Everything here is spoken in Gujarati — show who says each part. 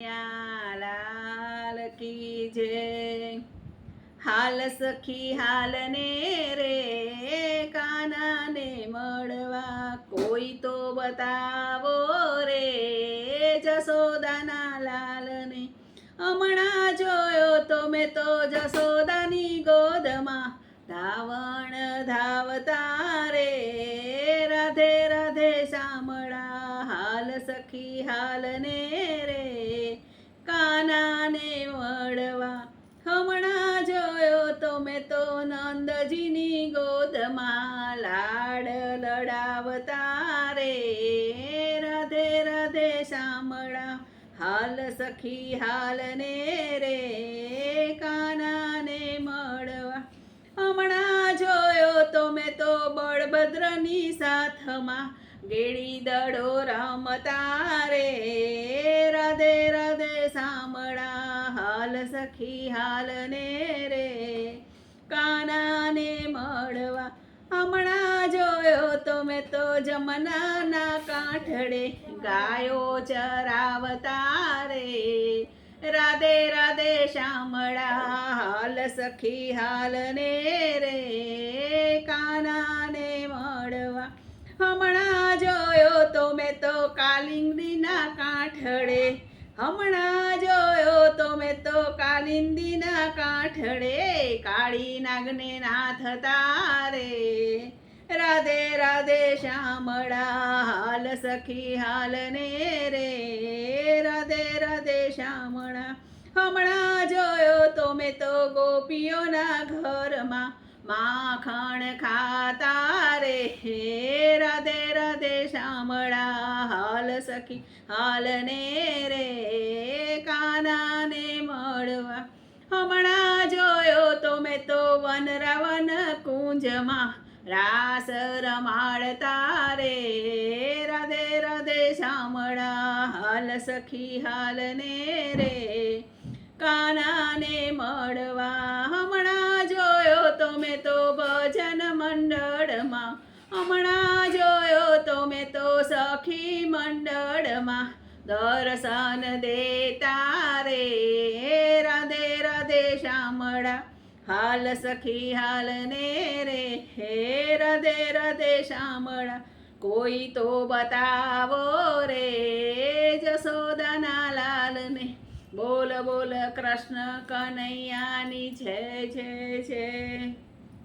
Speaker 1: લાલ કી જય. હાલ સખી હાલ ને રે કાનાને મળવા. કોઈ તો બતાવો રે જસોદાના લાલને. હમણાં જોયો તો મેં તો જસોદાની ગોદમાં. ધાવણ ધાવતા રે રાધે રાધે શામળા. હાલ સખી હાલ ને મળવા. હમણાં જોયો તો મેં તો નંદજીની ગોદમાં લાડ લડાવતા રે. રાધે રાધે શામળા, હાલ સખી હાલ ને રે કાનાને મળવા. હમણાં જોયો તો મેં તો બળભદ્રની સાથમાં ગેડી દડો રમતા રે. સખી હાલ ને રે કાનાને મળવા હમણાં જોયો તો મેં તો જમનાના કાંઠડે ગાયો ચરાવતા રે રાધે રાધે શામળા હાલ સખી હાલ ને રે કાનાને મળવા હમણાં જોયો તો મેં તો કાલિંગડીના કાંઠડે હમણાં કાલિંદીના કાંઠડે કાળી નાગને નાથ તારે. રાધે રાધે શ્યામળા હાલ સખી હાલ ને રે. રાધે રાધે શ્યામળા હમણાં જોયો તો મેં તો ગોપીઓના ઘરમાં માખણ ખાતા રે. સખી, હાલ ને રે કાનાને મળવા. હમણાં જોયો તો મેં તો વનરાવન કુંજમાં. રાસ રમાડતા રે, રાધે રાધે શામળા. હાલ સખી, હાલ ને રે કાનાને મળવા. હમણાં જોયો તો મેં તો ભજન મંડળમાં. હમણાં સખી મંડળમાં દર્શન દેતા રે. રાધે રાધે શામળા હાલ સખી, હાલ ને રે. હે રાધે રાધે શામળા કોઈ તો બતાવો રે. જસોદાના લાલને બોલ બોલ કૃષ્ણ કનૈયાની, છે છે જય